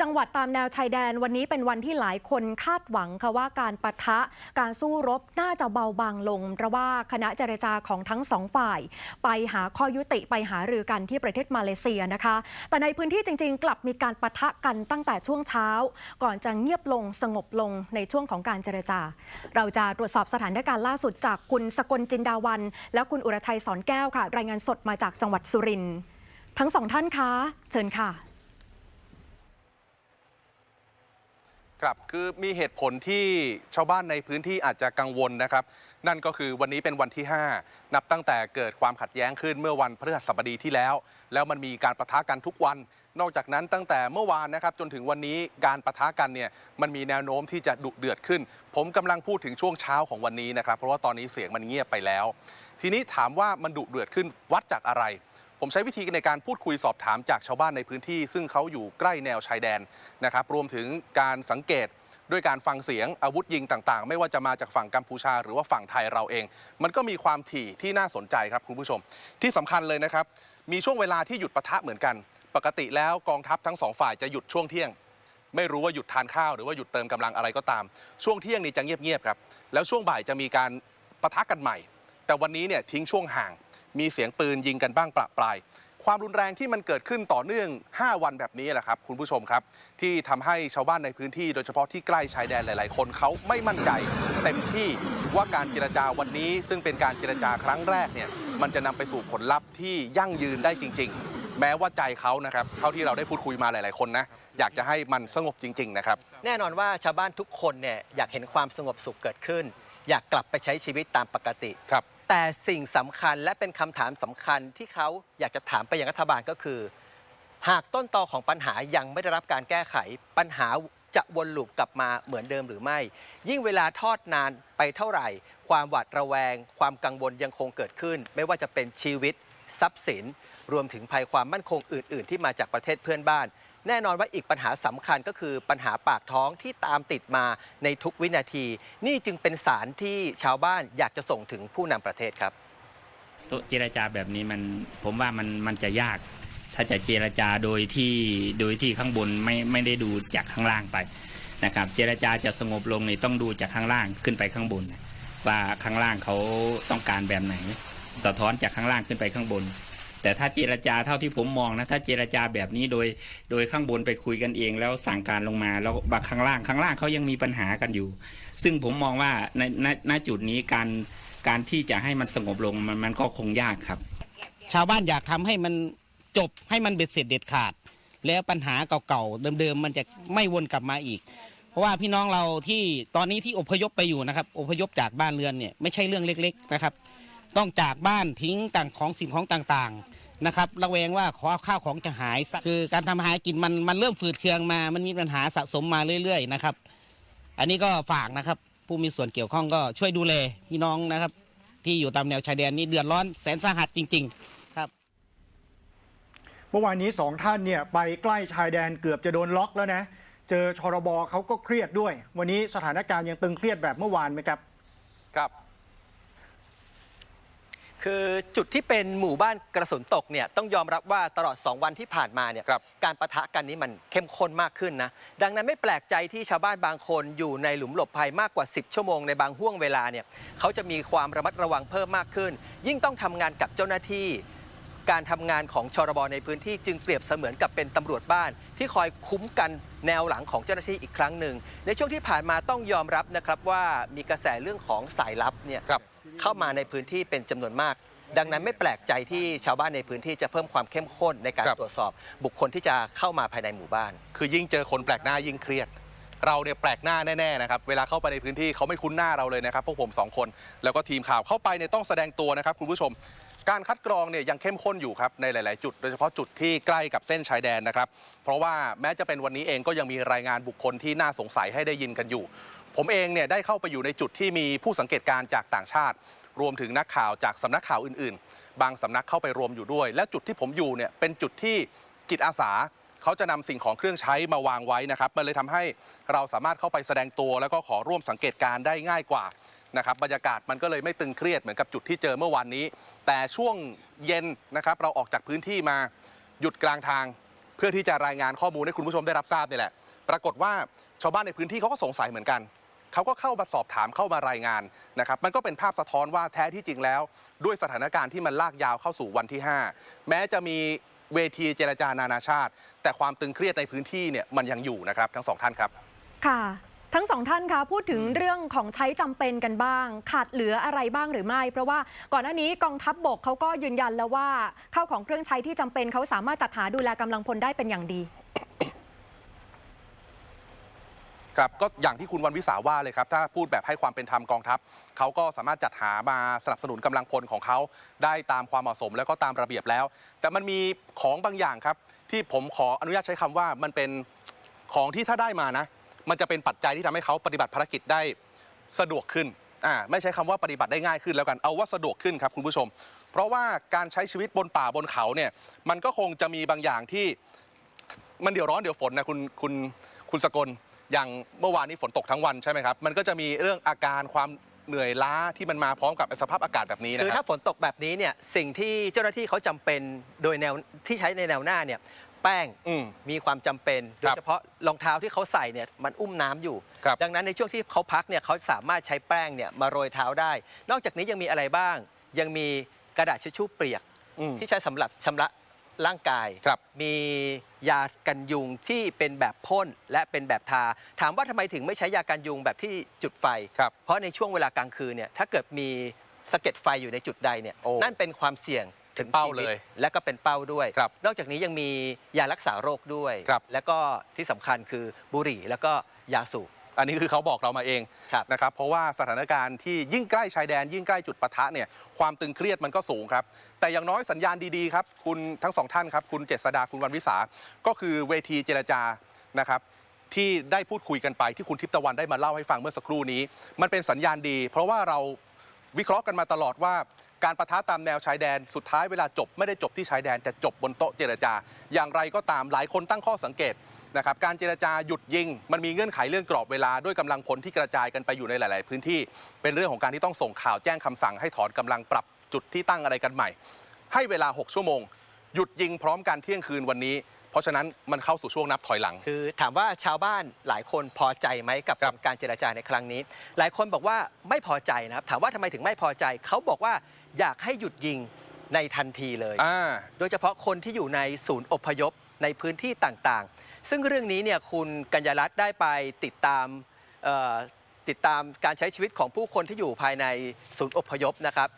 จังหวัดตามแนวชายแดนวันนี้เป็นวันที่หลายคนคาดหวังค่ะว่าการปะทะการสู้รบน่าจะเบาบางลงเพราะว่าคณะเจรจาของทั้งสองฝ่าย ไปหาข้อยุติไปหารือกันที่ประเทศมาเลเซียนะคะ แต่ในพื้นที่จริง ๆ กลับมีการปะทะกันตั้งแต่ช่วงเช้า ก่อนจะเงียบลงสงบลงในช่วงของการเจรจา เราจะตรวจสอบสถานการณ์ล่าสุดจากคุณสกลจินดาวัน และคุณอุรชัยสอนแก้วค่ะ รายงานสดมาจากจังหวัดสุรินทร์ทั้งสองท่านคะเชิญค่ะ ครับคือมีเหตุผลที่ชาวบ้านในพื้นที่อาจจะกังวลนะครับ นั่นก็คือวันนี้เป็นวันที่ 5 นับตั้งแต่เกิดความขัดแย้งขึ้นเมื่อวันพฤหัสบดีที่แล้ว แล้วมันมีการประทะกันทุกวัน นอกจากนั้นตั้งแต่เมื่อวานนะครับจนถึงวันนี้การประทะกันเนี่ยมันมีแนวโน้มที่จะดุเดือดขึ้น ผมกำลังพูดถึงช่วงเช้าของวันนี้นะครับ เพราะว่าตอนนี้เสียงมันเงียบไปแล้ว ทีนี้ถามว่ามันดุเดือดขึ้นวัดจากอะไร ผมใช้วิธีในการพูดคุยสอบถามจากชาวบ้านในพื้นที่ ซึ่งเขาอยู่ใกล้แนวชายแดนนะครับรวมถึงการสังเกตด้วยการฟังเสียงอาวุธยิงต่างๆ ไม่ว่าจะมาจากฝั่งกัมพูชา หรือว่าฝั่งไทยเราเอง มันก็มีความถี่ที่น่าสนใจครับคุณผู้ชม ที่สำคัญเลยนะครับ มีช่วงเวลาที่หยุดปะทะเหมือนกัน ปกติแล้วกองทัพทั้งสองฝ่ายจะหยุดช่วงเที่ยง ไม่รู้ว่าหยุดทานข้าวหรือว่าหยุดเติมกำลังอะไรก็ตาม ช่วงเที่ยงนี่จะเงียบๆครับแล้วช่วงบ่ายจะมีการปะทะกันใหม่ แต่วันนี้เนี่ยทิ้งช่วงห่าง มีเสียงปืนยิงกันบ้างประปรายความรุนแรงที่มันเกิดขึ้นต่อเนื่อง 5 วันแบบนี้แหละครับ คุณผู้ชมครับ ที่ทำให้ชาวบ้านในพื้นที่โดยเฉพาะที่ใกล้ชายแดนหลาย ๆ คนเขาไม่มั่นใจเต็มที่ว่าการเจรจาวันนี้ ซึ่งเป็นการเจรจาครั้งแรกเนี่ยมันจะนำไปสู่ผลลัพธ์ที่ยั่งยืนได้จริง ๆ แม้ว่าใจเขานะครับเท่าที่เราได้พูดคุยมาหลาย ๆ คนนะอยากจะให้มันสงบจริง ๆ นะครับ แน่นอนว่าชาวบ้านทุกคนเนี่ยอยากเห็นความสงบสุขเกิดขึ้น อยากกลับไปใช้ชีวิตตามปกติครับ แต่สิ่งสำคัญและเป็นคำถามสำคัญที่เขาอยากจะถามไปยังรัฐบาลก็คือ หากต้นตอของปัญหายังไม่ได้รับการแก้ไข ปัญหาจะวนลูปกลับมาเหมือนเดิมหรือไม่ ยิ่งเวลาทอดนานไปเท่าไหร่ ความหวาดระแวง ความกังวลยังคงเกิดขึ้น ไม่ว่าจะเป็นชีวิต ทรัพย์สิน รวมถึงภัยความมั่นคงอื่น ๆ ที่มาจากประเทศเพื่อนบ้าน แน่นอนว่าอีกปัญหาสำคัญก็คือปัญหาปากท้องที่ตามติดมาในทุกวินาที นี่จึงเป็นสารที่ชาวบ้านอยากจะส่งถึงผู้นำประเทศครับโต๊ะเจรจาแบบนี้มันผมว่ามันมันจะยาก ถ้าจะเจรจาโดยที่โดยที่ข้างบนไม่ไม่ได้ดูจากข้างล่างไปนะครับเจรจาจะสงบลงนี่ต้องดูจากข้างล่างขึ้นไปข้างบน ว่าข้างล่างเขาต้องการแบบไหน สะท้อนจากข้างล่างขึ้นไปข้างบน แต่ถ้าเจรจาเท่าที่ผมมองนะถ้าเจรจาแบบนี้โดย โดยข้างบนไปคุยกันเองแล้วสั่งการลงมาแล้วบาข้างล่างข้างล่างเขายังมีปัญหากันอยู่ ซึ่งผมมองว่าในณณจุดนี้การการที่จะให้มันสงบลงมันมันก็คงยากครับ ชาวบ้านอยากทำให้มันจบให้มันเบ็ดเสร็จเด็ดขาด แล้วปัญหาเก่าๆเดิมๆมันจะไม่วนกลับมาอีก เพราะว่าพี่น้องเราที่ตอนนี้ที่อพยพไปอยู่นะครับอพยพจากบ้านเรือนเนี่ยไม่ใช่เรื่องเล็ก ๆนะครับ ต้องจากบ้านทิ้งต่างของสิ่งของต่างๆนะครับระแวงว่าขอข้าวของจะหาย คือการทำอาหากินมันมันเริ่มฝืดเคืองมา มันมีปัญหาสะสมมาเรื่อย ๆ นะครับ อันนี้ก็ฝากนะครับ ผู้มีส่วนเกี่ยวข้องก็ช่วยดูแลพี่น้องนะครับ ที่อยู่ตามแนวชายแดนนี่เดือดร้อนแสนสาหัสจริงๆครับเมื่อวานนี้สองท่านเนี่ยไปใกล้ชายแดนเกือบจะโดนล็อกแล้วนะ เจอชรบเขาก็เครียดด้วย วันนี้สถานการณ์ยังตึงเครียดแบบเมื่อวานไหมครับ ครับ คือจุดที่เป็นหมู่บ้านกระสุนตกเนี่ยต้องยอมรับว่าตลอด 2 วันที่ผ่านมาเนี่ยครับ การประทะกันนี้มันเข้มข้นมากขึ้นนะ ดังนั้นไม่แปลกใจที่ชาวบ้านบางคนอยู่ในหลุมหลบภัยมากกว่า 10 ชั่วโมงในบางห่วงเวลาเนี่ยเขาจะมีความระมัดระวังเพิ่มมากขึ้น ยิ่งต้องทำงานกับเจ้าหน้าที่ การทำงานของชรบในพื้นที่จึงเปรียบเสมือนกับเป็นตำรวจบ้าน ที่คอยคุ้มกันแนวหลังของเจ้าหน้าที่อีกครั้งหนึ่งในช่วงที่ผ่านมาต้องยอมรับนะครับว่ามีกระแสเรื่องของสายลับเนี่ย ครับ เข้ามาในพื้นที่เป็นจำนวนมาก ดังนั้นไม่แปลกใจที่ชาวบ้านในพื้นที่จะเพิ่มความเข้มข้นในการครับตรวจสอบ บุคคลที่จะเข้ามาภายในหมู่บ้าน คือยิ่งเจอคนแปลกหน้ายิ่งเครียด เราเนี่ยแปลกหน้าแน่ๆนะครับเวลาเข้าไปในพื้นที่เขาไม่คุ้นหน้าเราเลยนะครับพวกผมสองคน แล้วก็ทีมข่าวเข้าไปเนี่ยต้องแสดงตัวนะครับคุณผู้ชม การคัดกรองเนี่ยยังเข้มข้นอยู่ครับในหลาย ๆ จุด โดยเฉพาะจุดที่ใกล้กับเส้นชายแดนนะครับ เพราะว่าแม้จะเป็นวันนี้เองก็ยังมีรายงานบุคคลที่น่าสงสัยให้ได้ยินกันอยู่ ผมเองเนี่ยได้เข้าไปอยู่ในจุดที่มีผู้สังเกตการณ์จากต่างชาติ รวมถึงนักข่าวจากสำนักข่าวอื่น ๆ บางสำนักเข้าไปรวมอยู่ด้วย และจุดที่ผมอยู่เนี่ยเป็นจุดที่จิตอาสาเขาจะนำสิ่งของเครื่องใช้มาวางไว้นะครับ มันเลยทำให้เราสามารถเข้าไปแสดงตัว แล้วก็ขอร่วมสังเกตการณ์ได้ง่ายกว่า นะครับบรรยากาศมันก็เลยไม่ตึงเครียดเหมือนกับจุดที่เจอเมื่อวานนี้ แต่ช่วงเย็นนะครับเราออกจากพื้นที่มาหยุดกลางทาง เพื่อที่จะรายงานข้อมูลให้คุณผู้ชมได้รับทราบนี่แหละ ปรากฏว่าชาวบ้านในพื้นที่เขาก็สงสัยเหมือนกันเขาก็เข้ามาสอบถามเข้ามารายงานนะครับ มันก็เป็นภาพสะท้อนว่าแท้ที่จริงแล้ว ด้วยสถานการณ์ที่มันลากยาวเข้าสู่วันที่ 5 แม้จะมีเวทีเจรจานานาชาติ แต่ความตึงเครียดในพื้นที่เนี่ยมันยังอยู่นะครับ ทั้งสองท่านครับ ค่ะ ทั้งสองท่านคะพูดถึงเรื่องของใช้จำเป็นกันบ้าง ขาดเหลืออะไรบ้างหรือไม่ เพราะว่าก่อนหน้านี้กองทัพบบกเขาก็ยืนยันแล้วว่าข้าวของเครื่องใช้ที่จำเป็นเขาสามารถจัดหาดูแลกำลังพลได้เป็นอย่างดีครับก็อย่างที่คุณวันวิสาว่าเลยครับ ถ้าพูดแบบให้ความเป็นธรรมกองทัพเขาก็สามารถจัดหามาสนับสนุนกำลังพลของเขาได้ตามความเหมาะสมแล้วก็ตามระเบียบแล้ว แต่มันมีของบางอย่างครับ ที่ผมขออนุญาตใช้คำว่ามันเป็นของที่ถ้าได้มานะ มันจะเป็นปัจจัยที่ทำให้เขาปฏิบัติภารกิจได้สะดวกขึ้นอ่าไม่ใช้คำว่าปฏิบัติได้ง่ายขึ้นแล้วกันเอาว่าสะดวกขึ้นครับคุณผู้ชม เพราะว่าการใช้ชีวิตบนป่าบนเขาเนี่ยมันก็คงจะมีบางอย่างที่มันเดี๋ยวร้อนเดี๋ยวฝนนะคุณคุณคุณสกลอย่างเมื่อวานนี้ฝนตกทั้งวันใช่ไหมครับ มันก็จะมีเรื่องอาการความเหนื่อยล้าที่มันมาพร้อมกับสภาพอากาศแบบนี้นะคือครัถ้าฝนตกแบบนี้เนี่ยสิ่งที่เจ้าหน้าที่เขาจำเป็นโดยแนวที่ใช้ในแนวหน้าเนี่ย แป้งอืมมีความจำเป็นโดครัยบเฉพาะรองเท้าที่เขาใส่เนี่ยมันอุ้มน้ำอยู่ ครับดังนั้นในช่วงที่เขาพักเนี่ยเขาสามารถใช้แป้งเนี่ยมาโรยเท้าได้ นอกจากนี้ยังมีอะไรบ้าง ยังมีกระดาษทิชชู่เปียกอืมที่ใช้สำหรับชำระร่างกาย ครับ มียากันยุงที่เป็นแบบพ่นและเป็นแบบทา ถามว่าทำไมถึงไม่ใช้ยากันยุงแบบที่จุดไฟ ครับ เพราะในช่วงเวลากลางคืนเนี่ยถ้าเกิดมีสะเก็ดไฟอยู่ในจุดใดเนี่ยโอ้นั่นเป็นความเสี่ยง ถึงเป็นเป้าชีวิตเลยและก็เป็นเป้าด้วย ครับนอกจากนี้ยังมียารักษาโรคด้วย ครับ แล้วก็ที่สำคัญคือบุหรี่แล้วก็ยาสูบ อันนี้คือเขาบอกเรามาเองครับ นะครับ เพราะว่าสถานการณ์ที่ยิ่งใกล้ชายแดน ยิ่งใกล้จุดปะทะเนี่ยความตึงเครียดมันก็สูงครับ แต่อย่างน้อยสัญญาณดีๆครับ คุณทั้งสองท่านครับ คุณเจษดาคุณวันวิสา ก็คือเวทีเจรจานะครับ ที่ได้พูดคุยกันไปที่คุณทิพย์ตะวันได้มาเล่าให้ฟังเมื่อสักครู่นี้ มันเป็นสัญญาณดี เพราะว่าเราวิเคราะห์กันมาตลอดว่า การประทะตามแนวชายแดนสุดท้ายเวลาจบไม่ได้จบที่ชายแดนแต่จบบนโต๊ะเจรจา อย่างไรก็ตามหลายคนตั้งข้อสังเกตนะครับการเจรจาหยุดยิง มันมีเงื่อนไขเรื่องกรอบเวลาด้วยกำลังพลที่กระจายกันไปอยู่ในหลาย ๆ พื้นที่ เป็นเรื่องของการที่ต้องส่งข่าวแจ้งคำสั่งให้ถอนกำลังปรับจุดที่ตั้งอะไรกันใหม่ ให้เวลา 6 ชั่วโมง หยุดยิงพร้อมกันเที่ยงคืนวันนี้ เพราะฉะนั้นมันเข้าสู่ช่วงนับถอยหลัง คือ ถามว่าชาวบ้านหลายคนพอใจไหมกับครับการเจรจาในครั้งนี้ หลายคนบอกว่าไม่พอใจนะครับถามว่าทำไมถึงไม่พอใจเขาบอกว่า อยากให้หยุดยิงในทันทีเลย อ่า โดยเฉพาะคนที่อยู่ในศูนย์อพยพในพื้นที่ต่างๆ ซึ่งเรื่องนี้เนี่ยคุณกัญญารัตน์ได้ไปติดตามเอ่อติดตามการใช้ชีวิตของผู้คนที่อยู่ภายในศูนย์อพยพนะครับ